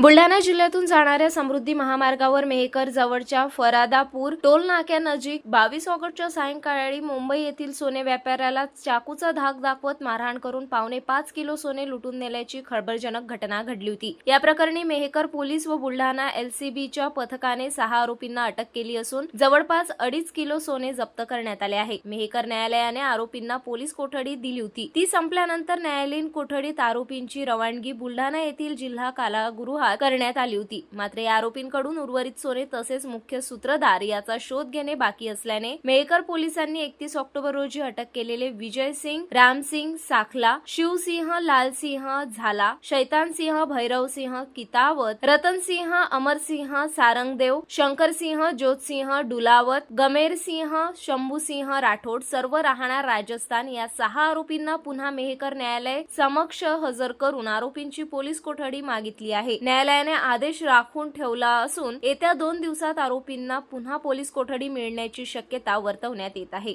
बुलढाणा जिल्ह्यातून जाणाऱ्या समृद्धी महामार्गावर मेहकर जवळच्या फरादापूर टोल नाक्यानजीक बावीस ऑगस्टच्या सायंकाळी मुंबई येथील सोने व्यापाऱ्याला चाकूचा धाक दाखवत मारहाण करून पावणे पाच किलो सोने लुटून नेल्याची खळबळजनक घटना घडली होती. या प्रकरणी मेहकर पोलीस व बुलढाणा एलसीबीच्या पथकाने सहा आरोपींना अटक केली असून जवळपास अडीच किलो सोने जप्त करण्यात आले आहे. मेहकर न्यायालयाने आरोपींना पोलीस कोठडी दिली होती. ती संपल्यानंतर न्यायालयीन कोठडीत आरोपींची रवानगी बुलढाणा येथील जिल्हा कारागृहात करण्यात आली होती. मात्र या आरोपींकडून उर्वरित सोने तसेच मुख्य सूत्रधार याचा शोध घेणे बाकी असल्याने मेहकर पोलिसांनी एकतीस ऑक्टोबर रोजी अटक केलेले विजय सिंग रामसिंग साखला शिवसिंह लालसिंह झाला शैतानसिंह भैरवसिंह कितावत रतनसिंह अमरसिंह सारंगदेव शंकरसिंह ज्योतसिंह डुलावत गमेरसिंह शंभूसिंह राठोड सर्व राहणार राजस्थान या सहा आरोपींना पुन्हा मेहकर न्यायालय समक्ष हजर करून आरोपींची पोलीस कोठडी मागितली आहे. न्यायालयाने आदेश राखून ठेवला असून येत्या दोन दिवसात आरोपींना पुन्हा पोलीस कोठडी मिळण्याची शक्यता वर्तवण्यात येत आहे.